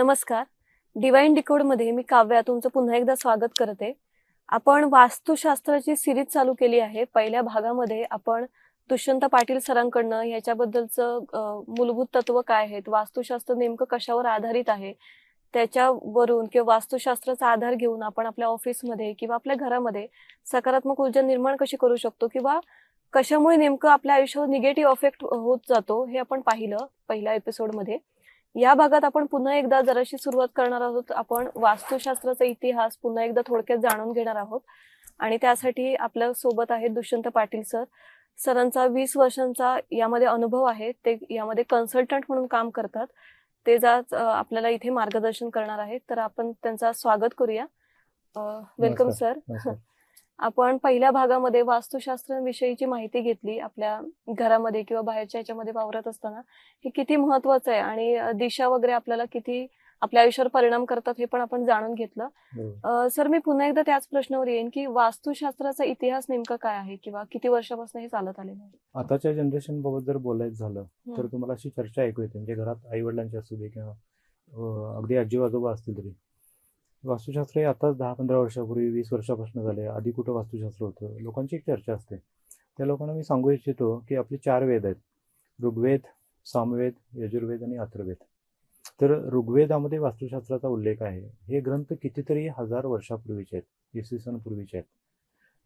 नमस्कार. डिवाइन डिकोडमध्ये मी काव्या तुमचं पुन्हा एकदा स्वागत करते. आपण वास्तुशास्त्राची सिरीज चालू केली आहे. पहिल्या भागामध्ये आपण दुष्यंत पाटील सरांकडनं ह्याच्याबद्दलचं मूलभूत तत्व काय आहेत? वास्तुशास्त्र नेमकं कशावर आधारित आहे? त्याच्यावरून किंवा वास्तुशास्त्राचा आधार घेऊन आपण आपल्या ऑफिसमध्ये किंवा आपल्या घरामध्ये सकारात्मक ऊर्जा निर्माण कशी करू शकतो? किंवा कशामुळे नेमकं आपल्या आयुष्यावर निगेटिव्ह इफेक्ट होत जातो? हे आपण पाहिलं पहिल्या एपिसोडमध्ये या भागात आपण पुन्हा एकदा जराशी सुरुवात करणार आहोत. आपण वास्तुशास्त्राचा इतिहास पुन्हा एकदा थोडक्यात जाणून घेणार आहोत. आणि त्यासाठी आपल्यासोबत आहेत दुष्यंत पाटील सर. सरांचा वीस वर्षांचा यामध्ये अनुभव आहे. ते यामध्ये कन्सल्टंट म्हणून काम करतात. ते जात आपल्याला इथे मार्गदर्शन करणार आहेत. तर आपण त्यांचा स्वागत करूया. वेलकम. सर. आपण पहिल्या भागामध्ये वास्तुशास्त्राविषयीची माहिती घेतली आपल्या घरामध्ये किंवा बाहेरच्या ह्याच्यामध्ये वावरत असताना हे किती महत्वाचं आहे आणि दिशा वगैरे आपल्याला किती आपल्या आयुष्यावर परिणाम करतात हे पण आपण जाणून घेतलं. सर मी पुन्हा एकदा त्याच प्रश्नावर येईन की वास्तुशास्त्राचा इतिहास नेमका काय आहे किंवा किती वर्षापासून हे चालत आलेलं आहे? आताच्या जनरेशन बाबत जर बोलायचं झालं तर. तुम्हाला अशी चर्चा ऐकू येते. म्हणजे घरात आई वडिलांची असू दे किंवा अगदी आजी आजोबा असतील तरी. वास्तुशास्त्र हे आताच दहा पंधरा वर्षापूर्वी वीस वर्षापासून झाले. आधी कुठं वास्तुशास्त्र होतं? लोकांची एक चर्चा असते. त्या लोकांना मी सांगू इच्छितो की आपले चार वेद आहेत. ऋग्वेद सामवेद यजुर्वेद आणि अथर्वेद तर ऋग्वेदामध्ये वास्तुशास्त्राचा उल्लेख आहे. हे ग्रंथ कितीतरी हजार वर्षापूर्वीचे आहेत. इसवी सन पूर्वीचे आहेत.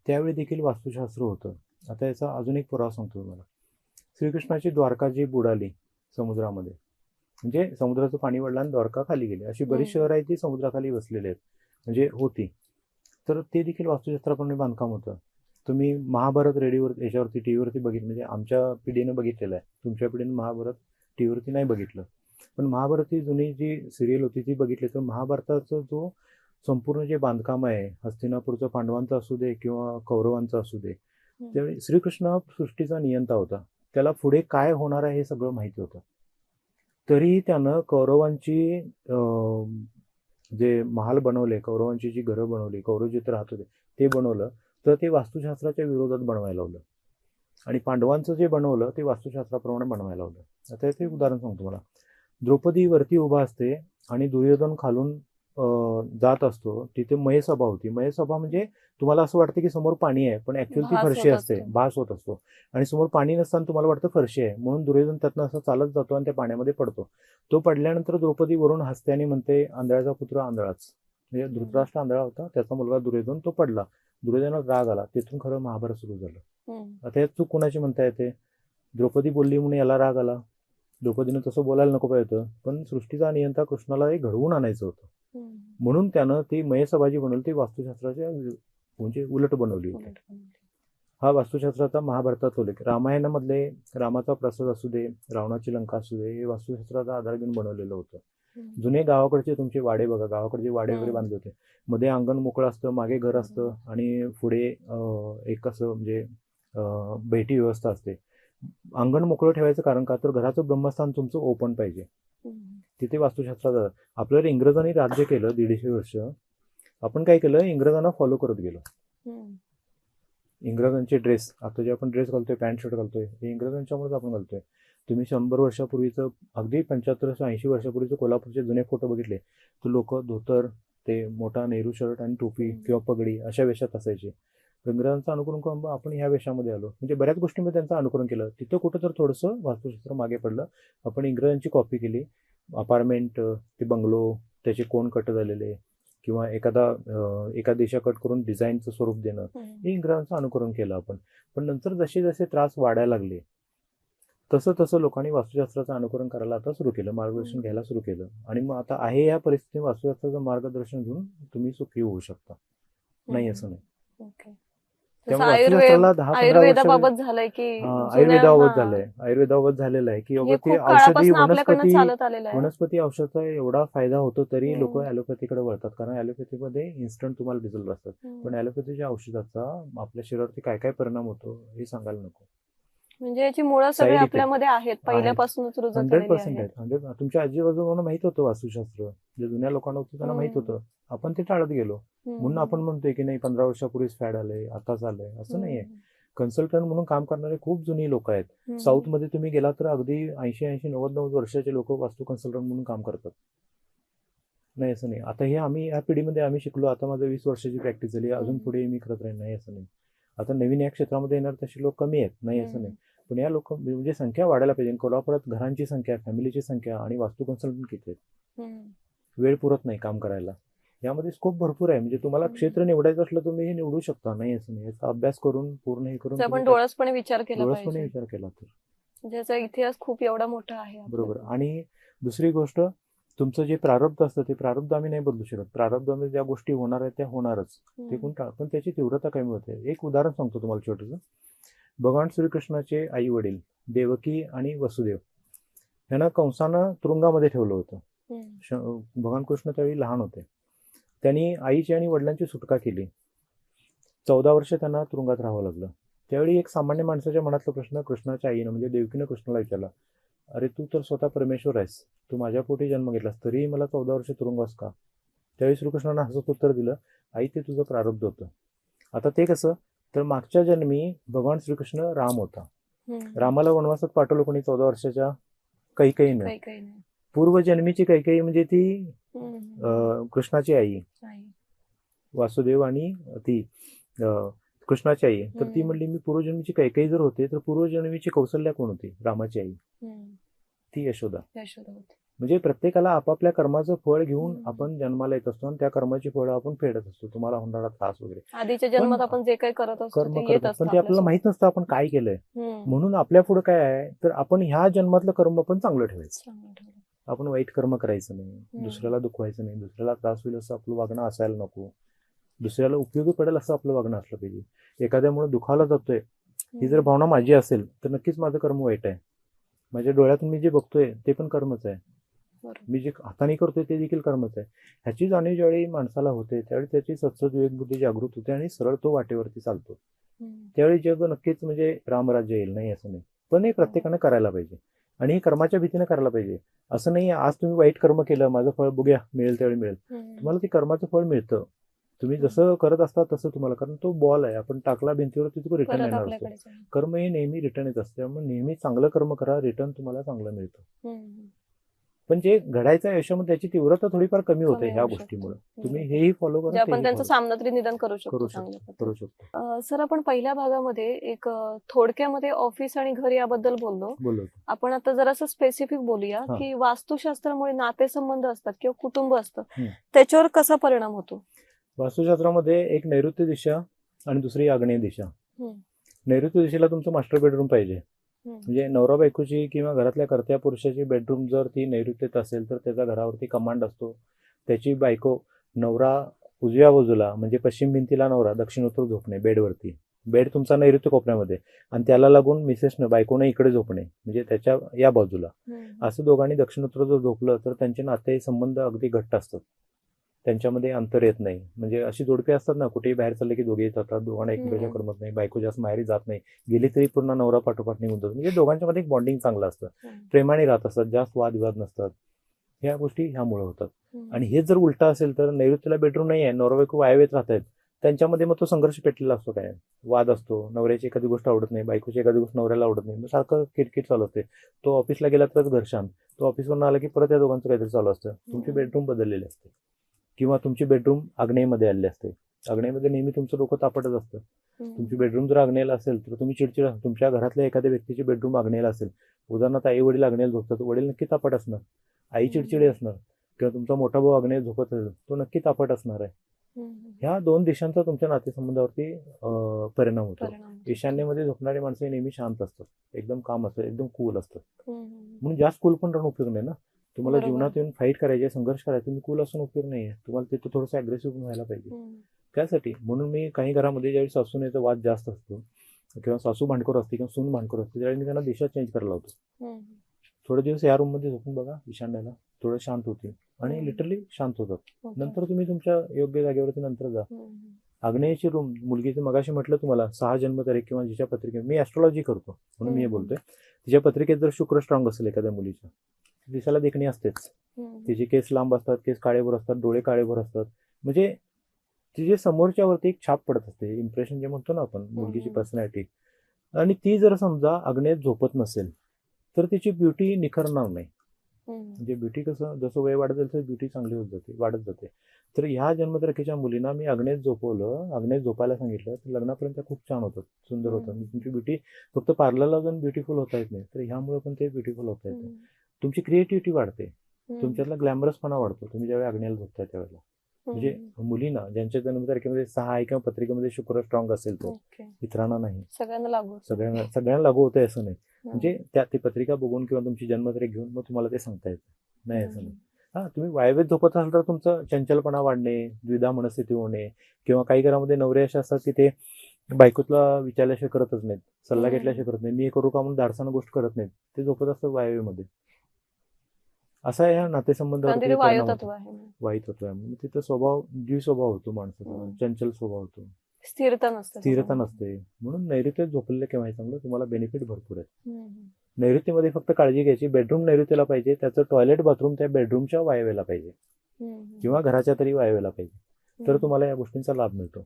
त्यावेळी देखील वास्तुशास्त्र होतं. आता याचा अजून एक पुरावा सांगतो तुम्हाला. श्रीकृष्णाची द्वारका जी बुडाली समुद्रामध्ये. म्हणजे समुद्राचं पाणी वाढलं आणि द्वारका खाली गेली. अशी बरीच हम्म. शहरं आहेत ती समुद्राखाली बसलेली आहेत. म्हणजे होती. तर ते देखील वास्तुशास्त्राप्रमाणे बांधकाम होतं. तुम्ही महाभारत रेडिओवर याच्यावरती टी व्हीवरती बघितलं म्हणजे आमच्या पिढीनं बघितलेलं आहे. तुमच्या पिढीनं महाभारत टी व्हीवरती नाही बघितलं. पण महाभारत ही जुनी जी सिरियल होती ती बघितली तर महाभारताचं जो संपूर्ण जे बांधकाम आहे हस्तिनापूरचं पांडवांचं असू दे किंवा कौरवांचं असू दे त्यावेळी श्रीकृष्ण हा सृष्टीचा नियंता होता. त्याला पुढे काय होणार आहे हे सगळं माहिती होतं. तरीही त्यानं कौरवांची जे महाल बनवले कौरवांची जी घरं बनवली कौरव जिथं राहत होते ते बनवलं तर ते वास्तुशास्त्राच्या विरोधात बनवायला लावलं. आणि पांडवांचं जे बनवलं ते वास्तुशास्त्राप्रमाणे बनवायला लावलं. आता ते उदाहरण सांगतो मला द्रौपदी वरती उभा असते आणि दुर्योधन खालून जात असतो तिथे मयसभा होती. मयसभा म्हणजे तुम्हाला असं वाटतं की समोर पाणी आहे पण ऍक्च्युअली ती फरशी असते. भास होत असतो. आणि समोर पाणी नसताना तुम्हाला वाटतं फरशी आहे म्हणून दुर्योधन त्यातनं असं चालत जातो आणि त्या पाण्यामध्ये पडतो. तो पडल्यानंतर द्रौपदी वरून हसते आणि म्हणते आंधळ्याचा पुत्र आंधळाच. म्हणजे धृतराष्ट्र आंधळा होता त्याचा मुलगा दुर्योधन तो पडला. दुर्योधनाला राग आला. तिथून खरं महाभारत सुरू झालं. आता यात चूक कुणाची म्हणता येते? द्रौपदी बोलली म्हणून याला राग आला. द्रौपदीनं तसं बोलायला नको पाहिजे होतं. पण सृष्टीचा नियंता कृष्णाला हे घडवून आणायचं होतं. म्हणून त्यानं ती मयसभाजी बनवली ती वास्तुशास्त्राच्या म्हणजे उलट बनवली होती. हा वास्तुशास्त्राचा महाभारतात उल्लेख. रामायणामधले रामाचा प्रसाद असू दे रावणाची लंका असू दे हे वास्तुशास्त्राचा आधार घेऊन बनवलेलं होतं. जुने गावाकडचे तुमचे वाडे बघा. गावाकडचे वाडे वगैरे. बांधले होते. मध्ये अंगण मोकळं असतं मागे घर असतं आणि पुढे एक असं म्हणजे भेटी व्यवस्था असते. अंगण मोकळं ठेवायचं कारण का तर घराचं ब्रह्मस्थान तुमचं ओपन पाहिजे. तिथे वास्तुशास्त्रात आपल्याला इंग्रजांनी राज्य केलं दीडशे वर्ष आपण काय केलं इंग्रजांना फॉलो करत गेलो. इंग्रजांचे ड्रेस आता जे आपण ड्रेस घालतोय पॅन्ट शर्ट घालतोय हे इंग्रजांच्यामुळेच आपण घालतोय तुम्ही शंभर वर्षापूर्वीचं अगदी पंच्याहत्तर ऐंशी वर्षापूर्वीचे कोल्हापूरचे जुने फोटो बघितले तर लोक धोतर ते मोठा नेहरू शर्ट आणि टोपी. किंवा पगडी अशा वेशात असायचे इंग्रजांचं अनुकरण करून आपण ह्या वेशामध्ये आलो. म्हणजे बऱ्याच गोष्टींमध्ये त्यांचं अनुकरण केलं. तिथं कुठं तर थोडंसं वास्तुशास्त्र मागे पडलं. आपण इंग्रजांची कॉपी केली. अपार्टमेंट ते बंगलो त्याचे कोण कट झालेले किंवा एखादा एका देशा कट करून डिझाईनचं स्वरूप देणं. हे इंग्रजांचं अनुकरण केलं आपण. पण नंतर जसे जसे त्रास वाढायला लागले तसं तसं लोकांनी वास्तुशास्त्राचं अनुकरण करायला आता सुरू केलं मार्गदर्शन. घ्यायला सुरू केलं. आणि मग आता आहे या परिस्थितीत वास्तुशास्त्राचं मार्गदर्शन घेऊन तुम्ही सुखी होऊ शकता. नाही असं नाही. आयुर्वेद आयुर्वेदाबाबत झालंय की आयुर्वेदाबाबत. झालंय आयुर्वेदाबाबत झालेलं आहे की बाबा ते औषधी वनस्पती वनस्पती औषधाचा एवढा फायदा होतो तरी. लोक ॲलोपॅथीकडे वळतात कारण ॲलोपॅथीमध्ये इन्स्टंट तुम्हाला रिझल्ट असतात. पण ॲलोपॅथीच्या औषधाचा आपल्या शरीरावरती काय काय परिणाम होतो हे सांगायला नको म्हणजे याची मुळं सगळे आपल्यामध्ये आहेत. पहिल्यापासूनच रुजत हंड्रेड पर्सेंट आहेत. हंड्रेड तुमच्या आजी आजोबांना माहीत होतं वास्तुशास्त्र. जे जुन्या लोकांना होतं त्यांना माहीत. होतं. आपण ते टाळत गेलो. म्हणून आपण म्हणतोय की नाही पंधरा वर्षापूर्वीच फॅड आलंय आताच आलंय. असं नाहीये. कन्सल्टंट म्हणून काम करणारे खूप जुनी लोक आहेत. साऊथमध्ये तुम्ही गेला तर अगदी ऐंशी ऐंशी नव्वद नव्वद वर्षाचे लोक वास्तू कन्सल्टंट म्हणून काम करतात. नाही असं नाही. आता हे आम्ही या पिढीमध्ये आम्ही शिकलो. आता माझं वीस वर्षाची प्रॅक्टिस झाली. अजून. पुढे मी करत राहील नाही असं नाही. आता नवीन या क्षेत्रामध्ये येणार तसे लोक कमी आहेत. नाही असं नाही. पण या लोक म्हणजे संख्या वाढायला पाहिजे. कोल्हापुरात घरांची संख्या फॅमिलीची संख्या आणि वास्तू कन्सल्टंट किती आहेत. वेळ पुरत नाही काम करायला. यामध्ये स्कोप भरपूर आहे. म्हणजे तुम्हाला. क्षेत्र निवडायचं असलं तुम्ही हे निवडू शकता. नाही असं नाही. याचा अभ्यास करून पूर्ण हे करून आपण डोळसपणे विचार केला डोळसपणे विचार केला तर. ज्याचा इतिहास खूप एवढा मोठा आहे. बरोबर. आणि दुसरी गोष्ट तुमचं जे प्रारब्ध असतं ते प्रारब्ध आम्ही नाही बदलू शकत. प्रारब्धामध्ये ज्या गोष्टी होणार आहेत त्या होणारच. ते. कोण टाळ पण त्याची तीव्रता कमी होते. एक उदाहरण सांगतो तुम्हाला छोटंसं. भगवान श्रीकृष्णाचे आई वडील देवकी आणि वसुदेव यांना कंसानं तुरुंगामध्ये ठेवलं होतं. भगवान कृष्ण त्यावेळी लहान होते. त्यांनी आईची आणि वडिलांची सुटका केली. चौदा वर्ष त्यांना तुरुंगात राहावं लागलं. त्यावेळी एक सामान्य माणसाच्या मनातला प्रश्न कृष्णाच्या आईनं म्हणजे देवकीनं कृष्णाला विचारला अरे तू तर स्वतः परमेश्वर आहेस. तू माझ्या पोटी जन्म घेतलास तरीही मला चौदा वर्ष तुरुंगवास का? त्यावेळी श्रीकृष्णानं हसत उत्तर दिलं आई ते तुझं प्रारब्ध होतं. आता ते कसं तर मागच्या जन्मी भगवान श्रीकृष्ण राम होता. रामाला वनवासात पाठवलं कोणी चौदा वर्षाच्या काही काही नाही पूर्वजन्मीची कैकेयी म्हणजे ती कृष्णाची आई. वासुदेव आणि ती कृष्णाची आई तर ती. म्हणली मी पूर्वजन्मीची कैकेयी जर होते तर पूर्वजन्मीची कौशल्या कोण होती रामाची आई. ती यशोदा. म्हणजे प्रत्येकाला आपापल्या कर्माचं फळ घेऊन. आपण जन्माला येत असतो आणि त्या कर्माची फळं आपण फेडत असतो तुम्हाला होणारा त्रास वगैरे आधीच्या जन्मात पण आपण जे काही करत असतो कर्म करत असतो. पण ते आपल्याला. माहीत नसतं आपण काय केलंय. म्हणून आपल्या पुढे काय आहे तर आपण ह्या जन्मातलं कर्म आपण चांगलं ठेवायचं. आपण वाईट कर्म करायचं नाही दुसऱ्याला दुखवायचं नाही दुसऱ्याला त्रास होईल असं आपलं वागणं असायला नको दुसऱ्याला उपयोगी पडेल असं आपलं वागणं असलं पाहिजे. एखाद्यामुळे दुखावला जातोय ही जर. भावना माझी असेल तर नक्कीच माझं कर्म वाईट आहे. माझ्या डोळ्यातून मी जे बघतोय ते पण कर्मच आहे. मी जे हाताने करतोय ते देखील कर्मच आहे. ह्याची जाणीव ज्यावेळी माणसाला होते त्यावेळी त्याची सत्सद विवेक बुद्धी जागृत होते आणि सरळ तो वाटेवरती चालतो. त्यावेळी जग नक्कीच म्हणजे रामराज्य येईल नाही असं नाही. पण हे प्रत्येकानं करायला पाहिजे. आणि हे कर्माच्या भीतीने करायला पाहिजे. असं नाही आज तुम्ही वाईट कर्म केलं माझं फळ बघूया मिळेल त्यावेळी मिळेल. तुम्हाला ते कर्माचं फळ मिळतं. तुम्ही जसं करत असता तसं तुम्हाला कारण तो बॉल आहे आपण टाकला भिंतीवरती तो रिटर्न परत येणार असतो आपल्याकडे. कर्म हे नेहमी रिटर्न येत असते त्यामुळे नेहमी चांगलं कर्म करा रिटर्न तुम्हाला चांगलं मिळतं. पण जे घडायचं आयुष्यामध्ये त्याची तीव्रता थोडीफार कमी होते कमी ह्या होऊ गोष्टीमुळे. तुम्ही. हेही फॉलो करा आपण तेही त्यांचा follow सामना तरी निदान करू शकतो करू चांगल्या शकतो पद्धतीने. करू शकतो अं, सर आपण पहिल्या भागामध्ये एक अं, थोडक्यामध्ये ऑफिस आणि घर याबद्दल बोललो बोलू आपण आता जरासं स्पेसिफिक बोलूया हा. की वास्तुशास्त्रामुळे नातेसंबंध असतात किंवा कुटुंब असतं हम्म. त्याच्यावर कसा परिणाम होतो वास्तुशास्त्रामध्ये एक नैऋत्य दिशा आणि दुसरी आग्नेय दिशा. नैऋत्य दिशेला तुमचं मास्टर बेडरूम पाहिजे. म्हणजे नवरा बायकोची किंवा घरातल्या कर्त्या पुरुषाची बेडरूम जर ती नैऋत्येत असेल तर त्याचा घरावरती कमांड असतो. त्याची बायको नवरा उजव्या बाजूला म्हणजे पश्चिम भिंतीला नवरा दक्षिणोत्तर झोपणे बेडवरती. बेड तुमचा नैऋत्य कोपऱ्यामध्ये. आणि त्याला लागून मिसेसनं बायकोनं इकडे झोपणे म्हणजे त्याच्या या बाजूला. असं दोघांनी दक्षिणोत्तर जर झोपलं तर त्यांचे नाते संबंध अगदी घट्ट असतात. त्यांच्यामध्ये अंतर येत नाही. म्हणजे अशी जोडपी असतात ना कुठेही बाहेर चालले की दोघे जातात दोघांना एकमेकांच्या. करमत नाही बायको जास्त माहेरी जात नाही. गेली तरी पूर्ण नवरा पाठोपाठ निघून जातो. म्हणजे दोघांच्या मध्ये एक बॉन्डिंग चांगलं असतं. हम्म. प्रेमाने राहत असतात जास्त वादविवाद नसतात. ह्या गोष्टी ह्यामुळे होतात. आणि हेच जर उलटा असेल तर नैऋत्यला बेडरूम नाही आहे नवरा बायको वायवेत राहत आहेत त्यांच्यामध्ये मग तो संघर्ष पेटलेला असतो काय? वाद असतो नवऱ्याची एखादी गोष्ट आवडत नाही बायकोची एखादी गोष्ट नवऱ्याला आवडत नाही. मग सारखं किटकिट चालू असते. तो ऑफिसला गेला तरच घर शांत तो ऑफिसवरून आला की परत या दोघांचं काहीतरी चालू असतं. तुमची हम्म. बेडरूम बदललेली असते. किंवा तुमची बेडरूम आग्नेयमध्ये आलेली असते. आग्नेयमध्ये नेहमी तुमचं डोकं तापटच असतं. तुमची बेडरूम जर आग्नेयला असेल तर तुम्ही चिडचिड तुमच्या घरातल्या एखाद्या व्यक्तीची बेडरूम आग्नेयला असेल उदाहरणार्थ आई वडील आग्नेयला झोपतात वडील नक्की तापट असणार. आई चिडचिडी असणार. किंवा तुमचा मोठा भाऊ आग्नेय झोपत असेल तो नक्की तापट असणार आहे. ह्या दोन दिशांचा तुमच्या नातेसंबंधावरती परिणाम होतो. ईशान्येमध्ये झोपणारी माणसं नेहमी शांत असतात. एकदम काम असतात एकदम कूल असतात. म्हणून जास्त कूल पण राहून उपयोग नाही ना. तुम्हाला बरोबर. जीवनात येऊन फाईट करायचे संघर्ष करायचे तुम्ही कूल असून उपयोग नाही आहे तुम्हाला तिथं थोडंसं अग्रेसिव्ह व्हायला पाहिजे हम्म. त्यासाठी म्हणून मी काही घरामध्ये ज्यावेळी सासूनेचा वाद जास्त असतो किंवा सासू भांडखोर असते किंवा सून भांडखोर असते त्यावेळी मी त्यांना दिशा चेंज करायला होतो हम्म. थोडे दिवस या रूममध्ये झोपून बघा ईशान्याला थोडं शांत होतील आणि हम्म. लिटरली शांत होतात. नंतर तुम्ही तुमच्या योग्य जागेवरती नंतर जा हम्म. आग्नेयची रूम मुलगीचं मगाशी म्हटलं तुम्हाला सहा जन्मतारीख किंवा जिच्या पत्रिकेत मी ॲस्ट्रॉलॉजी करतो म्हणून मी हे हम्म. बोलतोय तिच्या पत्रिकेत जर शुक्र स्ट्रॉंग असेल एखाद्या मुलीच्या दिसायला देखणी असतेच. तिचे केस लांब असतात केस काळेभोर असतात डोळे काळेभोर असतात म्हणजे तिचे समोरच्यावरती एक छाप पडत असते इम्प्रेशन जे म्हणतो ना आपण मुलगीची. पर्सनॅलिटी आणि ती जर समजा अग्नेत झोपत नसेल तर तिची ब्युटी निखरणार नाही. म्हणजे ब्युटी कसं जसं वय वाढत जाईल तसं ब्युटी चांगली होत जाते वाढत जाते तर ह्या जन्मतारखेच्या मुलींना मी अग्नेश झोपवलं अग्नेश झोपायला सांगितलं तर लग्नापर्यंत खूप छान होतात सुंदर. म्हणजे तुमची ब्युटी फक्त पार्लरला जाऊन ब्युटिफुल होता येत नाही तर ह्यामुळे पण ते ब्युटिफुल होता येते. तुमची क्रिएटिव्हिटी वाढते. तुमच्यातला ग्लॅमरसपणा वाढतो. तुम्ही ज्यावेळी अग्नेला झोपताय त्यावेळेला. म्हणजे. मुलींना ज्यांच्या जन्मतारखेमध्ये सहा आहे किंवा पत्रिकेमध्ये शुक्र स्ट्रॉंग असेल ओके. इतरांना नाही. सगळ्यांना लागू सगळ्यांना सगळ्यांना लागू होतंय असं नाही. म्हणजे त्या ती पत्रिका बघून किंवा तुमची जन्मतारीख घेऊन मग तुम्हाला ते सांगता येतं. नाही असं. नाही. हा तुम्ही वायव्यत झोपत असाल तर तुमचं चंचलपणा वाढणे द्विधा मनस्थिती होणे किंवा काही घरामध्ये नवरे असे असतात की ते बायकोतला विचारल्याशिवाय करतच नाहीत सल्ला. घेतल्याशिवाय करत नाही मी हे करू का म्हणून धाडसानं गोष्ट करत नाहीत. ते झोपत असतात वायव्यमध्ये. असा या कारण नातेसंबंधावर तिथे वायू तत्व आहे ना. वाईट होतो म्हणजे तिथं स्वभाव द्वी स्वभाव होतो माणसाचा. चंचल स्वभाव होतो स्थिरता नसते स्थिरता. नसते म्हणून नैऋत्यात झोपलेलं केव्हाही चांगलं तुम्हाला बेनिफिट भरपूर आहे. नैऋत्यमध्ये फक्त काळजी घ्यायची बेडरूम नैऋत्यला पाहिजे त्याचं टॉयलेट बाथरूम त्या बेडरूमच्या वायवेला पाहिजे. किंवा घराच्या तरी वायवेला पाहिजे तर. तुम्हाला या गोष्टींचा लाभ मिळतो.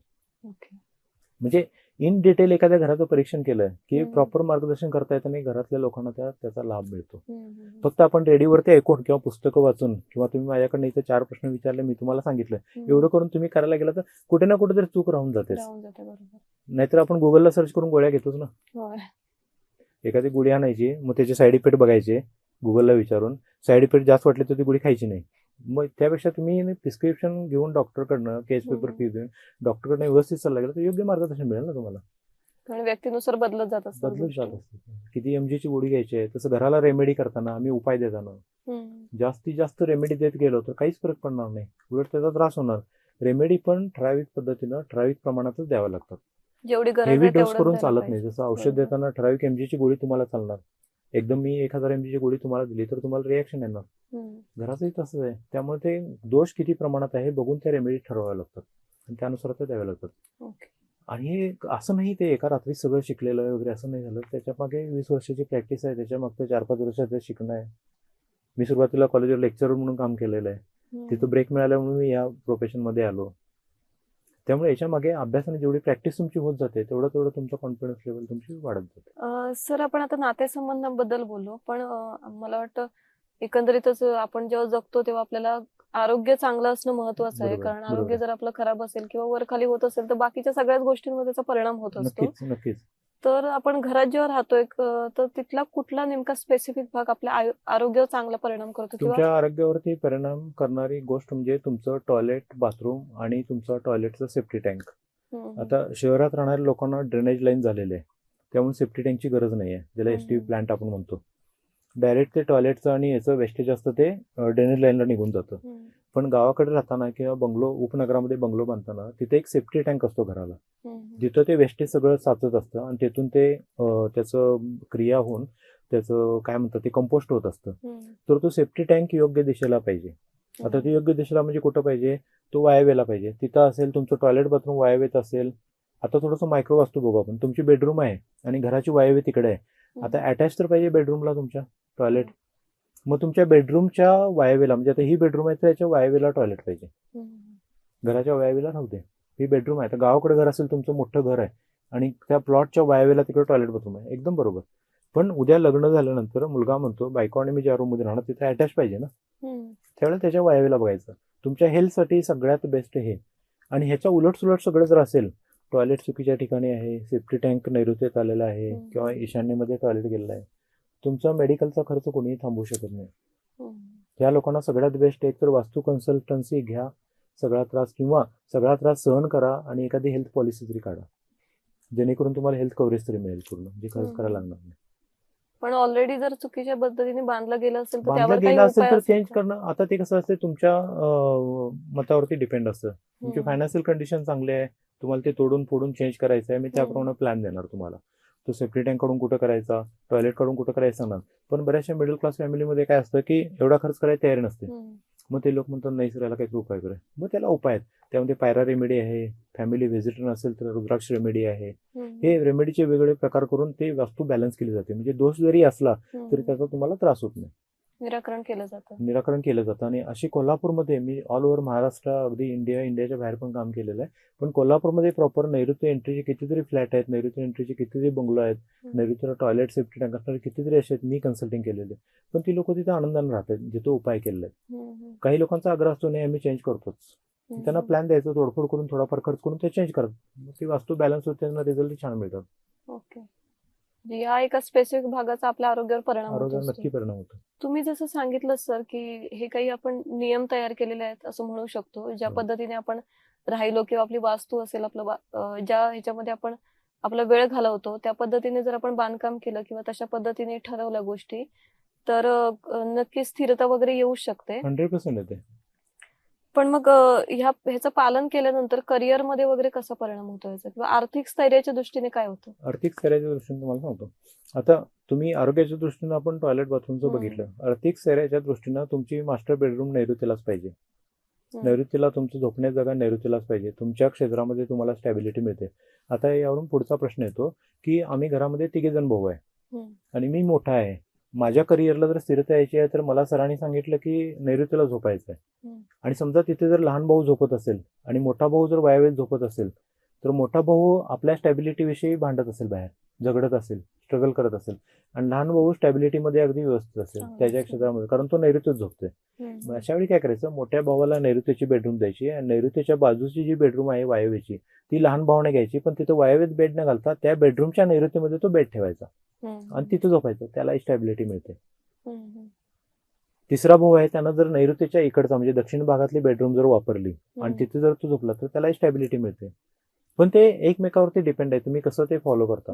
म्हणजे इन डिटेल एखाद्या घराचं परीक्षण केलं की. प्रॉपर मार्गदर्शन करता येतं घरातल्या लोकांना त्या त्याचा लाभ मिळतो. फक्त आपण रेडिओवरती ऐकून किंवा पुस्तकं वाचून किंवा तुम्ही माझ्याकडनं इथे चार प्रश्न विचारले मी तुम्हाला सांगितलं. एवढं करून तुम्ही करायला गेला तर कुठे ना कुठे तरी चूक राहून जातेच. राहून जाते बरोबर. नाहीतर आपण गुगलला सर्च करून गोळ्या घेतोच ना. एखादी गुढी आणायची मग त्याचे साईड इफेक्ट बघायचे गुगलला विचारून. साईड इफेक्ट जास्त वाटले तर ती गुढी खायची नाही. मग त्यापेक्षा तुम्ही प्रिस्क्रिप्शन घेऊन डॉक्टरकडनं केस पेपर. फी देऊन डॉक्टरकडनं व्यवस्थित सल्ला गेला तर योग्य मार्गदर्शन मिळेल ना तुम्हाला कारण व्यक्तीनुसार बदलत जात असतात बदलत जात. असते किती एम ची गोळी घ्यायची आहे तसं घराला रेमेडी करताना आम्ही उपाय देताना. जास्तीत जास्त रेमेडी देत गेलो तर काहीच फरक पडणार नाही उलट त्याचा त्रास होणार रेमेडी पण ठराविक पद्धतीनं ठराविक प्रमाणातच द्याव्या लागतात जेवढी हेवी डोस करून चालत. नाही जसं औषध. देताना ठराविक एमजी ची गोळी तुम्हाला चालणार एकदम मी एक हजार एमजी ची गोळी तुम्हाला दिली तर तुम्हाला रिॲक्शन येणार. घराचंही तसंच आहे. त्यामुळे ते दोष किती प्रमाणात आहे बघून त्या रेमेडी ठरवाव्या लागतात. आणि त्यानुसार ते द्याव्या लागतात. आणि हे असं नाही ते एका रात्री सगळं शिकलेलं आहे वगैरे असं नाही झालं. त्याच्यामागे वीस वर्षाची प्रॅक्टिस आहे. त्याच्या मागचं चार पाच वर्षाचं शिकणं आहे. मी सुरुवातीला कॉलेजवर लेक्चर म्हणून काम केलेलं आहे. तिथं ब्रेक मिळाल्यामुळे मी या प्रोफेशनमध्ये आलो. त्यामुळे याच्या मागे अभ्यासाने जेवढी प्रॅक्टिस तुमची होत जाते तेवढं तेवढं तुमचं कॉन्फिडन्स लेवल तुमची वाढत जाते. सर आपण आता नातेसंबंधांबद्दल बोललो पण मला वाटतं एकंदरीतच आपण जेव्हा जगतो तेव्हा आपल्याला आरोग्य चांगलं असणं महत्वाचं आहे. कारण. आरोग्य जर आपलं खराब असेल किंवा वर खाली होत असेल तर बाकीच्या सगळ्याच गोष्टींवर त्याचा परिणाम होत असतो. नक्कीच. तर आपण घरात जेव्हा राहतोय तर तिथला कुठला नेमका स्पेसिफिक भाग आपल्या आरोग्यावर चांगला परिणाम करतो तुमच्या आरोग्यावरती परिणाम करणारी गोष्ट म्हणजे तुमचं टॉयलेट बाथरूम आणि तुमचं टॉयलेटचं सेफ्टी टँक आता शहरात राहणाऱ्या लोकांना ड्रेनेज लाईन झालेले आहे. त्यामुळे सेफ्टी टँकची गरज नाही आहे ज्याला एस टी. प्लांट आपण म्हणतो. डायरेक्ट ते टॉयलेटचं आणि याचं वेस्टेज असतं ते ड्रेनेज लाईनला निघून जातं. पण गावाकडे राहताना किंवा बंगलो उपनगरामध्ये बंगलो बांधताना तिथे एक सेफ्टी टँक असतो घराला. जिथं ते वेस्टेज सगळं साचत असतं आणि तिथून ते त्याचं क्रिया होऊन त्याचं काय म्हणतात ते कंपोस्ट होत असतं. तर तो सेफ्टी टँक योग्य दिशेला पाहिजे. आता ते योग्य दिशेला म्हणजे कुठं पाहिजे? तो वायवेला पाहिजे. तिथं असेल तुमचं टॉयलेट बाथरूम वायवेत असेल. आता थोडंसं मायक्रो वास्तू बघू आपण. तुमची बेडरूम आहे आणि घराची वायवे तिकडे आहे. आता अटॅच तर पाहिजे बेडरूमला तुमच्या टॉयलेट मग तुमच्या बेडरूमच्या वायवेला म्हणजे आता ही बेडरूम आहे तर याच्या वायवेला टॉयलेट पाहिजे. घराच्या वायवेला दे. ही बेडरूम आहे. तर गावाकडे घर असेल तुमचं मोठं घर आहे आणि त्या प्लॉटच्या वायवेला तिकडे टॉयलेट बाथरूम आहे. एकदम बरोबर. पण उद्या लग्न झाल्यानंतर मुलगा म्हणतो बायको आणि मी ज्या रूममध्ये राहणार तिथे अटॅच पाहिजे ना? त्यावेळेला त्याच्या वायवेला बघायचं. तुमच्या हेल्थसाठी सगळ्यात बेस्ट हे. आणि ह्याच्या उलट सुलट सगळं जर असेल टॉयलेट चुकीच्या ठिकाणी आहे सेफ्टी टँक नैऋत्येत आलेला आहे. किंवा ईशान्येमध्ये टॉयलेट गेलेलं आहे. तुमचा मेडिकलचा खर्च कोणीही थांबवू शकत नाही. त्या लोकांना सगळ्यात बेस्ट एक तर वास्तू कन्सल्टन्सी घ्या सगळा त्रास किंवा सगळा त्रास सहन करा आणि एखादी हेल्थ पॉलिसी तरी काढा जेणेकरून तुम्हाला हेल्थ कव्हरेज तरी मिळेल पूर्ण जे खर्च हम्म. करायला लागणार नाही पण ऑलरेडी जर चुकीच्या पद्धतीने बांधलं गेलं असेल तर बांधलं गेलं असेल तर चेंज? करणं आता ते कसं असते तुमच्या मतावरती डिपेंड असतं तुमची. फायनान्शियल कंडिशन चांगली आहे तुम्हाला ते तोडून फोडून चेंज करायचं आहे मी त्याप्रमाणे प्लॅन देणार तुम्हाला तो सेफ्टी टँककडून कुठं करायचा? टॉयलेटकडून कुठं करायचं सांगणार पण बऱ्याचशा मिडल क्लास फॅमिलीमध्ये काय असतं की एवढा खर्च करायला तयारी नसते. मग ते लोक म्हणतात नाही सर याला काहीतरी उपाय करूया. मग त्याला उपाय आहेत. त्यामध्ये पायरा रेमेडी आहे फॅमिली व्हिजिटर असेल तर रुद्राक्ष रेमेडी आहे. हे रेमेडीचे वेगवेगळे प्रकार करून ते वास्तू बॅलन्स केली जाते. म्हणजे दोष जरी असला. तरी त्याचा तुम्हाला त्रास होत नाही. निराकरण केलं जातं. निराकरण केलं जातं. आणि अशी कोल्हापूरमध्ये मी ऑल ओव्हर महाराष्ट्र अगदी इंडिया इंडियाच्या बाहेर पण काम केलेलं आहे. पण कोल्हापूरमध्ये प्रॉपर नैऋत्य एंट्रीचे कितीतरी फ्लॅट आहेत नैऋत्य एंट्रीचे कितीतरी बंगलो आहेत. नैऋत्य टॉयलेट सेफ्टी टँक असणारे कितीतरी असे आहेत मी कन्सल्टिंग केलेले. पण ती लोक तिथे आनंदाने राहतात जिथे उपाय केलेले आहेत काही लोकांचा आग्रह असतो नाही आम्ही चेंज करतोच. त्यांना. प्लॅन द्यायचं तोडफोड करून थोडाफार खर्च करून ते चेंज करतात. ती वास्तू बॅलन्स होते त्यांना रिझल्ट छान मिळतात. ओके या एका स्पेसिफिक भागाचा आपल्या आरोग्यावर परिणाम होत आरोग्यावर असतो. नक्की परिणाम होतो तुम्ही जसं सांगितलं सर की हे काही आपण नियम तयार केलेले आहेत असं म्हणू शकतो ज्या हो. पद्धतीने आपण राहिलो किंवा आपली वास्तू असेल आपलं वा- अं, ज्या ह्याच्यामध्ये आपण आपला वेळ घालवतो त्या पद्धतीने जर आपण बांधकाम केलं किंवा तशा पद्धतीने ठरवल्या गोष्टी तर अं, नक्की स्थिरता वगैरे येऊ शकते हंड्रेड पर्सेंट येते पण मग ह्या ह्याचं पालन केल्यानंतर career मध्ये वगैरे कसा परिणाम होतो याचा किंवा आर्थिक स्थैर्याच्या दृष्टीने काय होतं? आर्थिक स्थैर्याच्या दृष्टीने तुम्हाला सांगतो. आता तुम्ही आरोग्याच्या दृष्टीनं आपण टॉयलेट बाथरूमचं. बघितलं. आर्थिक स्थैर्याच्या दृष्टीनं तुमची मास्टर बेडरूम नैऋत्यलाच पाहिजे. नैऋत्यला तुमचं झोपण्याची जागा नैऋत्यलाच पाहिजे. तुमच्या क्षेत्रामध्ये तुम्हाला स्टॅबिलिटी मिळते. आता यावरून पुढचा प्रश्न येतो की आम्ही घरामध्ये तिघे जण भाऊ आहे. आणि मी मोठा आहे. माझ्या करिअरला जर स्थिरता यायची आहे तर मला सरांनी सांगितलं की नैऋत्यला झोपायचं आहे. आणि समजा तिथे जर लहान भाऊ झोपत असेल आणि मोठा भाऊ जर वायवेत झोपत असेल तर मोठा भाऊ आपल्या स्टॅबिलिटी विषयी भांडत असेल बाहेर झगडत असेल स्ट्रगल करत असेल आणि लहान भाऊ स्टॅबिलिटीमध्ये अगदी व्यवस्थित असेल चांगलं त्याच्या. क्षेत्रामध्ये कारण तो नैऋत्यच झोपतोय मग. अशा वेळी काय करायचं मोठ्या भावाला नैऋत्यची बेडरूम द्यायची आणि नैऋत्यच्या बाजूची जी बेडरूम आहे वायव्यची ती लहान भावाने घ्यायची पण तिथं वायव्यत बेड न घालता त्या बेडरूमच्या नैऋत्यमध्ये तो बेड ठेवायचा. आणि तिथं झोपायचं त्याला स्टॅबिलिटी मिळते. तिसरा भाऊ आहे त्यानं जर नैऋत्यच्या इकडचा म्हणजे दक्षिण भागातली बेडरूम जर वापरली आणि. तिथे जर तू झोपला तर त्याला स्टॅबिलिटी मिळते पण ते एकमेकावरती डिपेंड आहे. तुम्ही कसं ते फॉलो करता.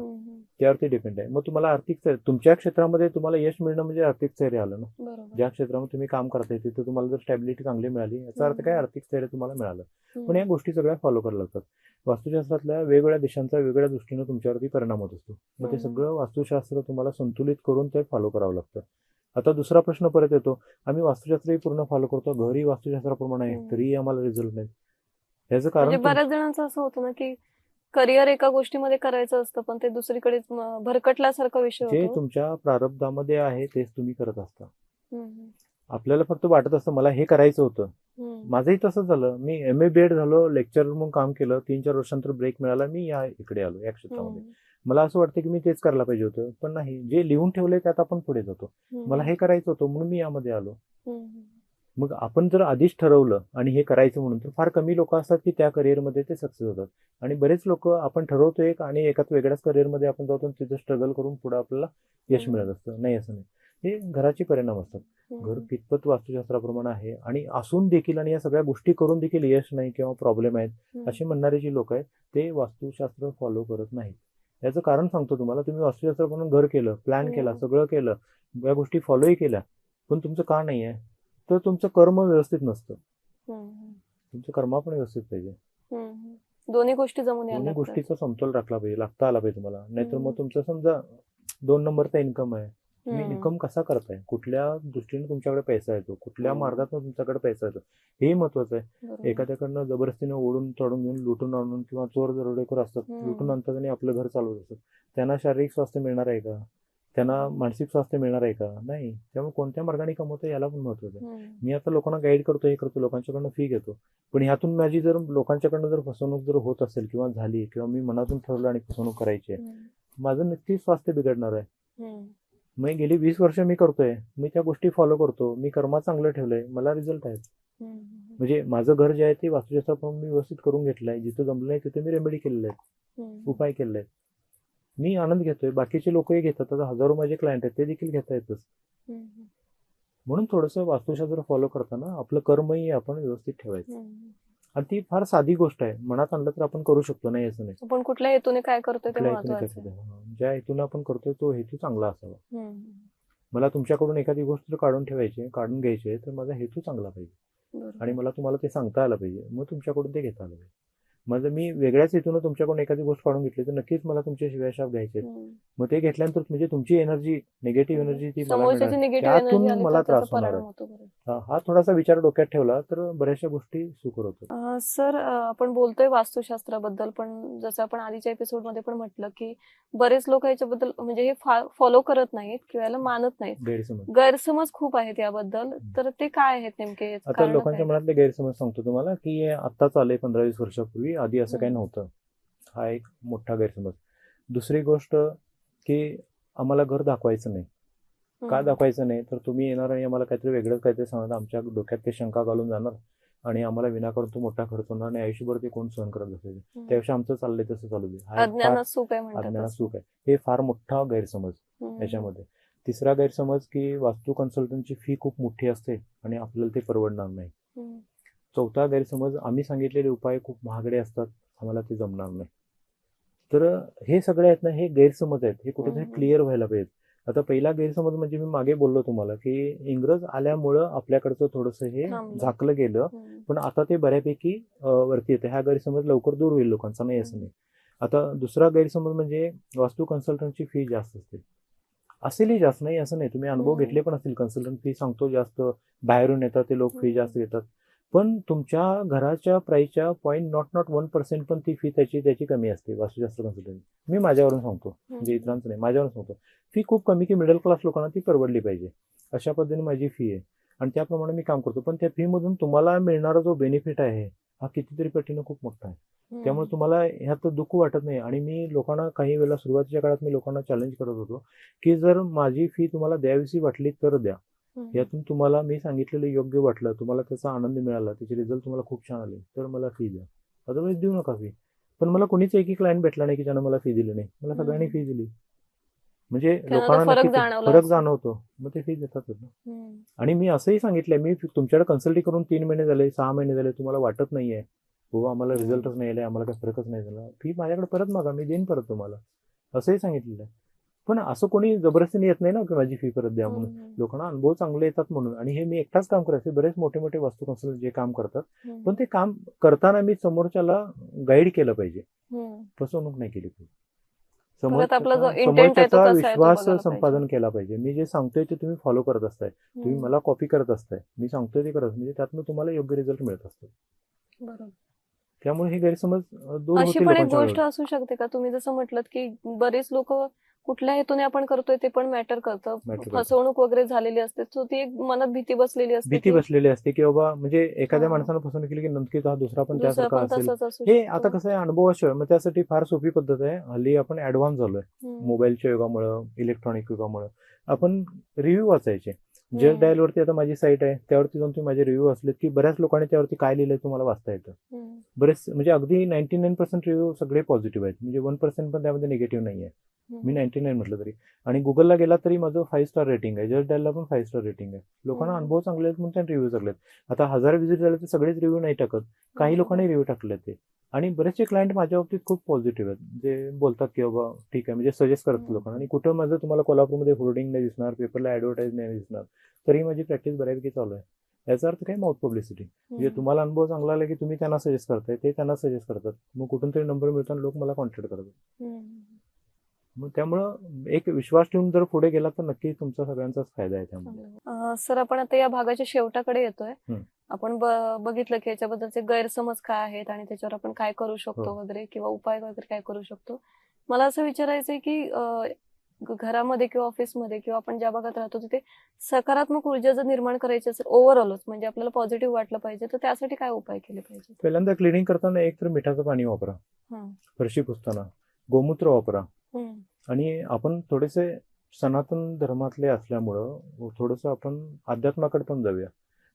त्यावरती डिपेंड आहे. मग तुम्हाला आर्थिक स्थैर्य तुमच्या क्षेत्रामध्ये तुम्हाला यश मिळणं म्हणजे आर्थिक स्थैर्य आलं ना? ज्या क्षेत्रामध्ये तुम्ही काम करताय तिथे तुम्हाला जर स्टॅबिलिटी चांगली मिळाली याचा अर्थ काय. आर्थिक स्थैर्य तुम्हाला मिळालं. पण या गोष्टी सगळ्या फॉलो करायला लागतात. वास्तुशास्त्रातल्या वेगवेगळ्या दिशांचा वेगवेगळ्या दृष्टीनं तुमच्यावरती परिणाम होत असतो. मग ते. सगळं वास्तुशास्त्र तुम्हाला संतुलित करून ते फॉलो करावं लागतं. आता दुसरा प्रश्न परत येतो. आम्ही वास्तुशास्त्रही पूर्ण फॉलो करतो. घरी वास्तुशास्त्राप्रमाणे आहे. तरीही आम्हाला रिझल्ट नाही. याचं कारण म्हणजे बऱ्याच जणांचं असं होतं ना की करिअर एका गोष्टीमध्ये करायचं असतं पण ते दुसरीकडे भरकटल्यासारखा विषय जे होतो तुमच्या प्रारब्धामध्ये आहे तेच तुम्ही करत असता हम्म. आपल्याला फक्त वाटत असतं मला हे करायचं होतं हम्म. माझंही तसंच झालं मी एम ए बी एड झालो लेक्चर म्हणून काम केलं तीन चार वर्षांतर ब्रेक मिळाला मी या इकडे आलो या क्षेत्रामध्ये. मला असं वाटतं की मी तेच करायला पाहिजे होतं पण नाही जे लिहून ठेवलंय त्यात आपण पुढे जातो हम्म. मला हे करायचं होतं म्हणून मी यामध्ये आलो हम्म. मग आपण जर आधीच ठरवलं आणि हे करायचं म्हणून तर फार कमी लोक असतात की त्या करिअरमध्ये ते सक्सेस होतात आणि बरेच लोक आपण ठरवतो एक आणि एकाच वेगळ्याच करिअरमध्ये आपण जातो तिथं स्ट्रगल करून पुढे आपल्याला यश. मिळत असतं नाही असं नाही हे घराचे परिणाम असतात घर हम्म. कितपत वास्तुशास्त्राप्रमाणे आहे आणि असून देखील आणि या सगळ्या गोष्टी करून देखील यश नाही किंवा प्रॉब्लेम आहेत. असे म्हणणारे जे लोक आहेत ते वास्तुशास्त्र फॉलो करत नाहीत याचं कारण सांगतो तुम्हाला तुम्ही वास्तुशास्त्र म्हणून घर केलं प्लॅन केला हम्म. सगळं केलं या गोष्टी फॉलोही केल्या पण तुमचं का नाही आहे तर तुमचं कर्म व्यवस्थित नसतं. तुमचं कर्म पण व्यवस्थित पाहिजे. दोन्ही गोष्टी जमून दोन्ही. गोष्टीचा समतोल राखला पाहिजे लागता आला पाहिजे तुम्हाला नाहीतर मग. तुमचं समजा दोन नंबरचा इन्कम आहे तुम्ही. इन्कम कसा करताय कुठल्या दृष्टीने तुमच्याकडे पैसा येतो कुठल्या. मार्गातून तुमच्याकडे पैसा येतो हेही महत्वाचं आहे. एखाद्याकडनं जबरदस्तीने ओढून चढून घेऊन लुटून आणून किंवा चोर दरोडेखोर असतात. लुटून आणतात आणि आपलं घर चालवत असतात त्यांना शारीरिक स्वास्थ्य मिळणार आहे का त्यांना मानसिक स्वास्थ्य मिळणार आहे का नाही त्यामुळे कोणत्या मार्गाने कमवतो याला पण महत्वाचं आहे. मी आता लोकांना गाईड करतो हे करतो लोकांच्याकडनं फी घेतो पण ह्यातून माझी जर लोकांच्याकडनं जर फसवणूक जर होत असेल किंवा झाली किंवा मी मनातून ठरवलं आणि फसवणूक करायची आहे. माझं नक्कीच स्वास्थ्य बिघडणार आहे. मी गेली वीस वर्ष मी करतोय मी त्या गोष्टी फॉलो करतो मी कर्मा चांगलं ठेवलंय मला रिझल्ट आहेत. म्हणजे माझं घर जे आहे ते वास्तुशास्त्राप्रमाणे मी व्यवस्थित करून घेतलं आहे जिथं जमलं नाही तिथे मी रेमेडी केलेले आहेत हम्म. उपाय केले आहेत मी आनंद घेतोय बाकीचे लोकही घेतात आता हजारो माझे क्लायंट आहेत ते देखील घेता येतच. म्हणून थोडंसं वास्तुशास्त्र फॉलो करताना आपलं कर्मही आपण व्यवस्थित ठेवायचं. आणि ती फार साधी गोष्ट आहे मनात आणलं तर आपण करू शकतो नाही असं नाही आपण कुठल्या हेतूने काय करतोय. हा. ज्या हेतून आपण करतोय तो हेतू चांगला असावा. मला तुमच्याकडून एखादी गोष्ट काढून ठेवायची काढून घ्यायची तर माझा हेतू चांगला पाहिजे. आणि मला तुम्हाला ते सांगता आलं पाहिजे मग तुमच्याकडून ते घेता आलं पाहिजे माझं मी वेगळ्याच हेतून तुमच्याकडून एखादी गोष्ट काढून घेतली तर नक्कीच मला तुमचे शिवाय शाप घ्यायचे. मग ते घेतल्यानंतर म्हणजे तुमची एनर्जी निगेटिव्ह एनर्जी ती त्यातून मला त्रास होणार. होतो. हा थोडासा विचार डोक्यात ठेवला तर बऱ्याचशा गोष्टी सुकर होतात. अं, सर आपण बोलतोय वास्तुशास्त्राबद्दल पण जसं आपण आधीच्या एपिसोडमध्ये पण म्हटलं की बरेच लोक याच्याबद्दल म्हणजे हे फॉलो करत नाहीत किंवा याला मानत नाहीत. गैरसमज. गैरसमज खूप आहेत याबद्दल. तर ते काय आहेत नेमके? आता लोकांच्या? मनातले गैरसमज सांगतो तुम्हाला की हे आत्ताच आले पंधरा वीस वर्षापूर्वी. आधी असं काही. नव्हतं. हा एक मोठा गैरसमज. दुसरी गोष्ट की आम्हाला घर दाखवायचं नाही. का. दाखवायचं नाही? तर तुम्ही येणार आणि आम्हाला काहीतरी वेगळंच काहीतरी सांगणार. आमच्या डोक्यात ते शंका घालून जाणार आणि आम्हाला विनाकारण तो मोठा खर्च होणार आणि आयुष्यभर ते कोण सहन करत हम्म. त्यापेक्षा आमचं चाललंय तसं चालू दे. सुख आहे हे फार मोठा गैरसमज. याच्यामध्ये. तिसरा गैरसमज की वास्तू कन्सल्टंटची फी खूप मोठी असते आणि आपल्याला ते परवडणार नाही. चौथा गैरसमज आम्ही सांगितलेले उपाय खूप महागडे असतात आम्हाला ते जमणार नाही तर हे सगळे आहेत ना हे गैरसमज आहेत हे कुठेतरी. क्लिअर व्हायला पाहिजेत आता पहिला गैरसमज म्हणजे मी मागे बोललो तुम्हाला की इंग्रज आल्यामुळं आपल्याकडचं थोडंसं हे. झाकलं गेलं. पण आता ते बऱ्यापैकी वरती येते हा गैरसमज लवकर दूर होईल लोकांचा नाही असं नाही आता दुसरा गैरसमज म्हणजे वास्तू कन्सल्टंटची फी जास्त असते असेलही जास्त नाही असं नाही तुम्ही अनुभव. घेतले पण असतील कन्सल्टंट फी सांगतो जास्त बाहेरून येतात ते लोक फी. जास्त घेतात पण तुमच्या घराच्या प्राईसच्या point nought nought one percent पण ती फी त्याची त्याची कमी असते वास्तुशास्त्र कन्सल्टंट मी माझ्यावरून सांगतो म्हणजे इतरांचं नाही माझ्यावरून सांगतो. फी खूप कमी की मिडल क्लास लोकांना ती परवडली पाहिजे. अशा पद्धतीने माझी फी आहे. आणि त्याप्रमाणे मी काम करतो. पण त्या फी मधून तुम्हाला मिळणारा जो बेनिफिट आहे हा कितीतरी पटीनं खूप मोठा आहे. त्यामुळे तुम्हाला ह्यात दुःख वाटत नाही. आणि मी लोकांना काही वेळेला सुरुवातीच्या काळात मी लोकांना चॅलेंज करत होतो की जर माझी फी तुम्हाला द्यावीशी वाटली तर द्या. यातून तुम्हाला मी सांगितलेलं योग्य वाटलं तुम्हाला त्याचा आनंद मिळाला त्याचे रिझल्ट तुम्हाला खूप छान आले तर मला फी द्या. अदरवाईज देऊ नका फी पण मला कोणीच एकही क्लायंट भेटला नाही की ज्यानं मला फी दिली नाही. मला सगळ्यांनी. फी दिली. म्हणजे लोकांना फरक. जाणवतो. मग ते फी हम्म. आणि मी असंही सांगितलंय मी तुमच्याकडे कन्सल्टिंग करून तीन महिने झाले सहा महिने झाले तुम्हाला वाटत नाहीये. बाबा आम्हाला. रिझल्टच नाही आले आम्हाला काही फरकच नाही झाला. फी माझ्याकडे परत मागा मी देईन परत तुम्हाला. असंही सांगितलेलं आहे. पण असं कोणी जबरदस्तीने येत नाही ना की माझी फी परत द्या म्हणून. लोकांना अनुभव चांगले येतात म्हणून. आणि हे मी एकटाच काम करायचे बरेच मोठे मोठे वास्तू कन्सल्टंट जे काम करतात. पण ते काम करताना मी समोरच्याला गाईड केलं पाहिजे. फसवणूक नाही केली पाहिजे. समोरच्याचा विश्वास संपादन केला पाहिजे. मी जे सांगतोय ते तुम्ही फॉलो करत असताय. तुम्ही. मला कॉपी करत असताय. मी सांगतोय ते करत म्हणजे त्यातनं तुम्हाला योग्य रिझल्ट मिळत असतो. बरोबर. त्यामुळे हे गैरसमज अशी पण एक गोष्ट. असू शकते का? तुम्ही जसं म्हटलं की बरेच लोक कुठल्या हेतूने आपण करतोय ते पण मॅटर करतं Matter करतं. फसवणूक वगैरे झालेली असते सो ती एक मनात भीती बसलेली असते भीती की बसलेली असते की बाबा म्हणजे एखाद्या हा. माणसानं फसवणूक केली की नक्कीच हा दुसरा पण दुसरं त्यासारखा पण असेल तसंच असू हे शकतं. आता कसं आहे अनुभवाशिवाय मग त्यासाठी फार सोपी पद्धत आहे हल्ली आपण ऍडव्हान्स झालोय हम्म. मोबाईलच्या युगामुळं इलेक्ट्रॉनिक युगामुळं आपण रिव्ह्यू वाचायचे हम्म. डायल वरती आता माझी साईट आहे त्यावरती जाऊन तुम्ही माझे रिव्ह्यू असलेत की बऱ्याच लोकांनी त्यावरती काय लिहिलंय तुम्हाला वाचता येतं. बरेच म्हणजे अगदी नाईन्टी नाईन पर्सेंट रिव्ह्यू सगळे पॉझिटिव्ह आहेत. म्हणजे वन पर्सेंट पण त्यामध्ये निगेटिव्ह नाही आहे. मी नाईन्टी नाईन म्हटलं तरी. आणि गुगलला गेला तरी माझं फाईव्ह स्टार रेटिंग आहे. जस्ट डायलला पण फाईव्ह स्टार रेटिंग आहे. लोकांना. अनुभव चांगले आहेत म्हणून त्यांनी रिव्ह्यू चांगले आहेत. आता हजार व्हिजिट झाले तर सगळेच रिव्ह्यू नाही टाकत. काही. लोकांनी रिव्ह्यू टाकले ते. आणि बरेचसे क्लायंट माझ्या बाबतीत खूप पॉझिटिव्ह आहेत. जे बोलतात की बाबा ठीक आहे. म्हणजे सजेस्ट करतात. लोकांना. आणि कुठं माझं तुम्हाला कोल्हापूरमध्ये होर्डिंग नाही दिसणार पेपरला ऍडव्हर्टाईज नाही दिसणार तरी माझी प्रॅक्टिस बऱ्यापैकी चालू आहे. याचा अर्थ काय? माउथ पब्लिसिटी म्हणजे. तुम्हाला अनुभव चांगला आला की तुम्ही त्यांना सजेस्ट करताय ते त्यांना सजेस्ट करतात. मग कुठून तरी नंबर मिळताना लोक मला कॉन्टॅक्ट करतात. मग त्यामुळं एक विश्वास ठेवून जर पुढे गेला तर नक्की तुमचा सगळ्यांचाच फायदा आहे त्यामध्ये. अं, सर आपण आता या भागाच्या शेवटाकडे येतोय. आपण बघितलं की याच्याबद्दलचे गैरसमज काय आहेत आणि त्याच्यावर आपण काय करू शकतो हो. वगैरे किंवा उपाय वगैरे काय करू शकतो मला असं विचारायचंय की घरामध्ये किंवा ऑफिसमध्ये किंवा आपण ज्या भागात राहतो तिथे सकारात्मक ऊर्जा जर निर्माण करायची असेल ओव्हरऑलच म्हणजे आपल्याला पॉझिटिव्ह वाटलं पाहिजे तर त्यासाठी काय उपाय केले पाहिजे पहिल्यांदा क्लिनिंग करताना एक तर मिठाचं पाणी वापरा. फरशी पुसताना गोमूत्र वापरा. आणि आपण थोडेसे सनातन धर्मातले असल्यामुळं थोडंसं आपण अध्यात्माकडे पण जाऊया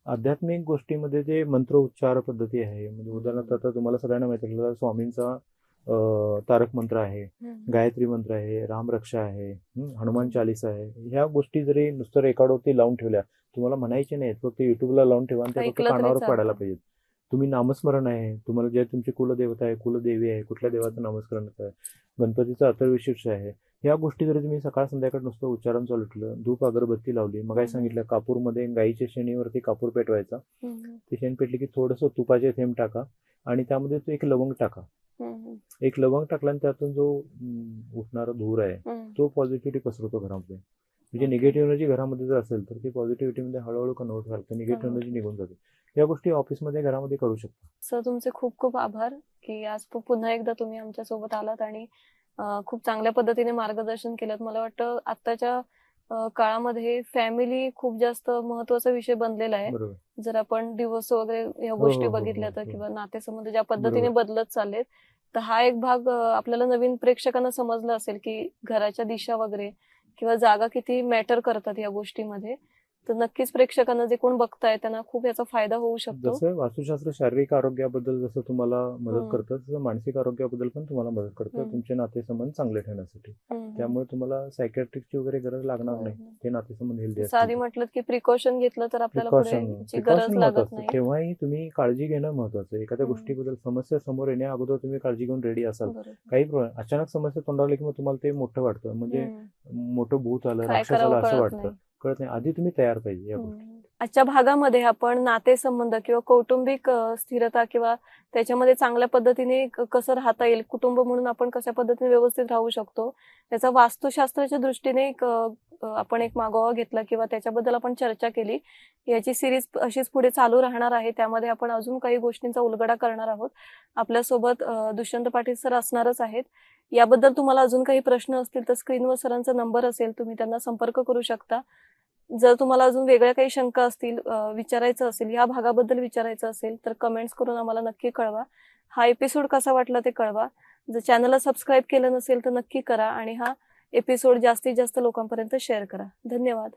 आध्यात्मिक गोष्टीमध्ये जे मंत्र उच्चार पद्धती आहे म्हणजे उदाहरणार्थ आता तुम्हाला सगळ्यांना माहिती आहे स्वामींचा तारक मंत्र आहे. गायत्री मंत्र आहे रामरक्षा आहे हनुमान चालीसा आहे ह्या गोष्टी जरी नुसतं रेकॉर्डवरती लावून ठेवल्या तुम्हाला म्हणायचे नाहीत फक्त युट्यूबला लावून ठेवा आणि त्या फक्त कानावर. पाडायला पाहिजेत तुम्ही नामस्मरण आहे तुम्हाला जे तुमची कुलदेवता आहे कुलदेवी आहे कुठल्या देवाचं नामस्मरण आहे गणपतीचं अथर्विशीर्ष आहे या गोष्टी जरी तुम्ही सकाळ संध्याकाळ नुसतं उच्चारण चालू धूप अगरबत्ती लावली मग. सांगितलं कापूरमध्ये गाईच्या शेणीवरती कापूर पेटवायचा. ते शेण पेटले की थोडंसं तुपाचे थेंब टाका आणि त्यामध्ये तो एक लवंग टाका. एक लवंग टाकला आणि त्यातून जो उठणारा धूर आहे. तो पॉझिटिव्हिटी पसरवतो घरामध्ये. म्हणजे निगेटिव्ह एनर्जी घरामध्ये जर असेल तर ती पॉझिटिव्हिटीमध्ये हळूहळू कन्वर्ट करते निगेटिव्ह. एनर्जी निघून जाते. या गोष्टी ऑफिसमध्ये घरामध्ये करू शकता. सर तुमचे खूप खूप आभार की आज पुन्हा एकदा तुम्ही आमच्यासोबत आलात आणि खूप चांगल्या पद्धतीने मार्गदर्शन केलं मला वाटतं आत्ताच्या अं, काळामध्ये फॅमिली खूप जास्त महत्त्वाचा विषय बनलेला आहे जर आपण दिवस वगैरे या हो, गोष्टी हो, हो, बघितल्या हो, तर हो. किंवा नातेसंबंध ज्या पद्धतीने. बदलत चाललेत तर हा एक भाग आपल्याला नवीन प्रेक्षकांना समजला असेल की घराच्या दिशा वगैरे किंवा जागा किती मॅटर करतात या गोष्टीमध्ये तर नक्कीच प्रेक्षकांना जे कोण बघताय त्यांना खूप याचा फायदा होऊ शकतो जसं वास्तुशास्त्र शारीरिक आरोग्याबद्दल जसं तुम्हाला मदत. करतं तसं मानसिक आरोग्याबद्दल पण तुम्हाला मदत करतं. तुमचे नातेसंबंध चांगले ठेवण्यासाठी. त्यामुळे तुम्हाला सायकॅट्रिकची वगैरे गरज लागणार नाही हो. ते नातेसंबंध हेल्दी जसं आधी म्हटलं की प्रिकॉशन घेतलं तर आपल्याला गरज लागत नाही तेव्हाही तुम्ही काळजी घेणं महत्वाचं आहे एखाद्या. गोष्टीबद्दल समस्या समोर येण्या अगोदर तुम्ही काळजी घेऊन रेडी असाल. काही प्रॉब्लेम अचानक समस्या तोंडावर आली की मग तुम्हाला ते मोठं वाटतं म्हणजे. मोठं भूत आलं राक्षस आलं असं वाटतं कळत नाही. आधी तुम्ही तयार पाहिजे या गोष्टी. हम्म. आजच्या भागामध्ये आपण नातेसंबंध किंवा कौटुंबिक स्थिरता किंवा त्याच्यामध्ये चांगल्या पद्धतीने कसं राहता येईल कुटुंब म्हणून आपण कशा पद्धतीने व्यवस्थित राहू शकतो त्याचा वास्तुशास्त्राच्या दृष्टीने एक आपण एक मागोवा घेतला किंवा त्याच्याबद्दल आपण चर्चा केली. याची सिरीज अशीच पुढे चालू राहणार आहे. त्यामध्ये आपण अजून काही गोष्टींचा उलगडा करणार आहोत. आपल्यासोबत दुष्यंत पाटील सर असणारच आहेत. याबद्दल तुम्हाला अजून काही प्रश्न असतील तर स्क्रीनवर सरांचा नंबर असेल तुम्ही त्यांना संपर्क करू शकता. जर तुम्हाला अजून वेगळ्या काही शंका असतील विचारायचं असेल या भागाबद्दल विचारायचं असेल तर कमेंट्स करून आम्हाला नक्की कळवा. हा एपिसोड कसा वाटला ते कळवा. जर चॅनलला सबस्क्राईब केलं नसेल तर नक्की करा आणि हा एपिसोड जास्तीत जास्त लोकांपर्यंत शेअर करा. धन्यवाद.